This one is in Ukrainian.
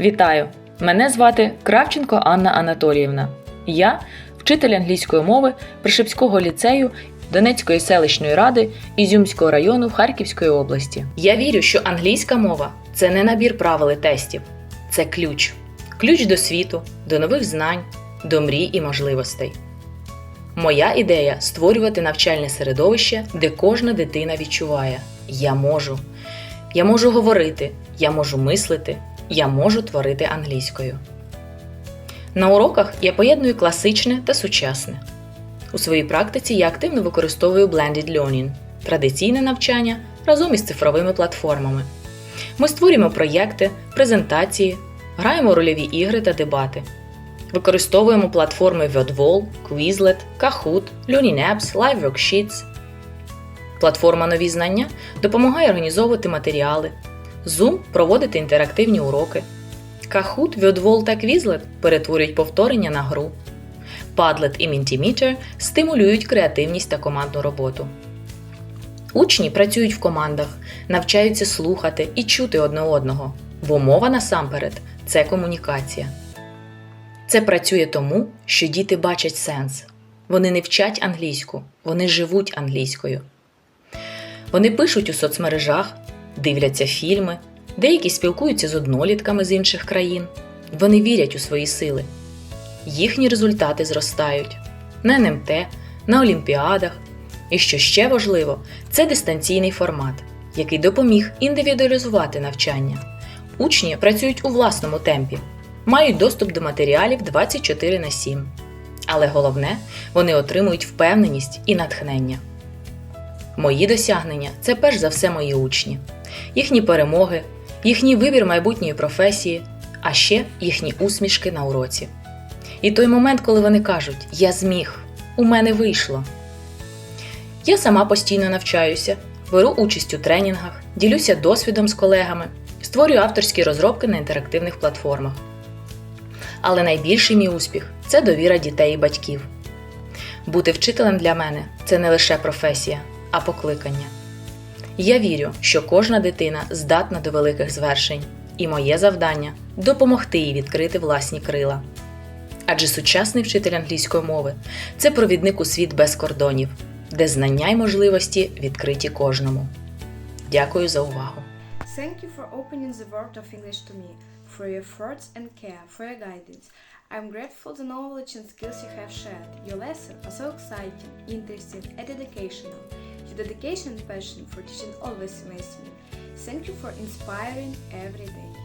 Вітаю! Мене звати Кравченко Анна Анатоліївна. Я вчитель англійської мови Пришипського ліцею Донецької селищної ради Ізюмського району Харківської області. Я вірю, що англійська мова це не набір правил і тестів, це ключ. Ключ до світу, до нових знань, до мрій і можливостей. Моя ідея створювати навчальне середовище, де кожна дитина відчуває: я можу. Я можу говорити, я можу мислити, я можу творити англійською. На уроках я поєдную класичне та сучасне. У своїй практиці я активно використовую Blended Learning – традиційне навчання разом із цифровими платформами. Ми створюємо проєкти, презентації, граємо рольові ігри та дебати. Використовуємо платформи WordWall, Quizlet, Kahoot, Learning Apps, Live Worksheets. Платформа Нові знання допомагає організовувати матеріали, Zoom проводити інтерактивні уроки. Kahoot, WordWall та Quizlet перетворюють повторення на гру. Padlet і Mentimeter стимулюють креативність та командну роботу. Учні працюють в командах, навчаються слухати і чути одне одного, бо мова насамперед це комунікація. Це працює тому, що діти бачать сенс. Вони не вчать англійську, вони живуть англійською. Вони пишуть у соцмережах, дивляться фільми, деякі спілкуються з однолітками з інших країн. Вони вірять у свої сили. Їхні результати зростають на НМТ, на олімпіадах. І що ще важливо, це дистанційний формат, який допоміг індивідуалізувати навчання. Учні працюють у власному темпі, мають доступ до матеріалів 24 на 7. Але головне, вони отримують впевненість і натхнення. Мої досягнення це перш за все мої учні, їхні перемоги, їхній вибір майбутньої професії, а ще їхні усмішки на уроці. І той момент, коли вони кажуть Я зміг, у мене вийшло. Я сама постійно навчаюся, беру участь у тренінгах, ділюся досвідом з колегами, створюю авторські розробки на інтерактивних платформах. Але найбільший мій успіх це довіра дітей і батьків. Бути вчителем для мене це не лише професія, а покликання. Я вірю, що кожна дитина здатна до великих звершень, і моє завдання допомогти їй відкрити власні крила. Адже сучасний вчитель англійської мови це провідник у світ без кордонів, де знання й можливості відкриті кожному. Дякую за увагу! Thank you for opening the world of English to me, for your efforts and care, for your guidance. I'm grateful the knowledge and skills you have shared. Your lessons are so exciting, interesting, and educational. Your dedication and passion for teaching always amaze me. Thank you for inspiring every day.